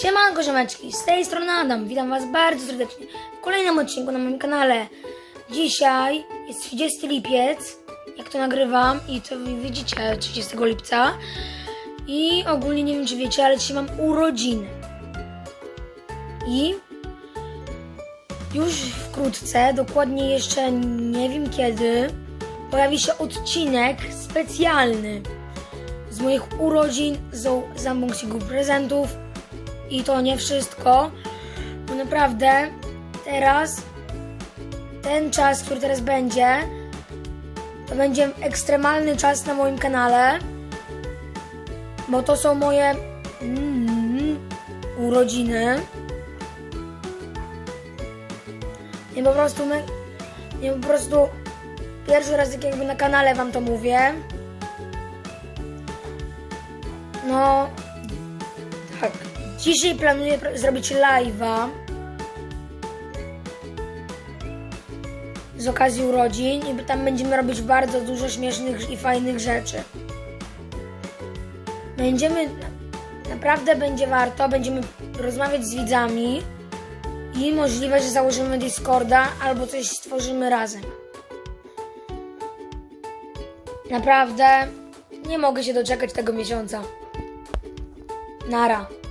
Siemanko ziomeczki, z tej strony Adam, witam was bardzo serdecznie w kolejnym odcinku na moim kanale. Dzisiaj jest 30 lipiec, jak to nagrywam i to widzicie 30 lipca. I ogólnie nie wiem czy wiecie, ale dzisiaj mam urodziny. I już wkrótce, dokładnie jeszcze nie wiem kiedy, pojawi się odcinek specjalny z moich urodzin, z unboxingu prezentów i to nie wszystko, bo naprawdę teraz ten czas, który teraz będzie, to będzie ekstremalny czas na moim kanale, bo to są moje mm, urodziny. Nie po prostu my, nie po prostu pierwszy raz tak jakby na kanale wam to mówię. No, tak. Dzisiaj planuję zrobić live'a z okazji urodzin i tam będziemy robić bardzo dużo śmiesznych i fajnych rzeczy. Będziemy, naprawdę będzie warto, będziemy rozmawiać z widzami i możliwe, że założymy Discorda albo coś stworzymy razem. Naprawdę nie mogę się doczekać tego miesiąca. Nara.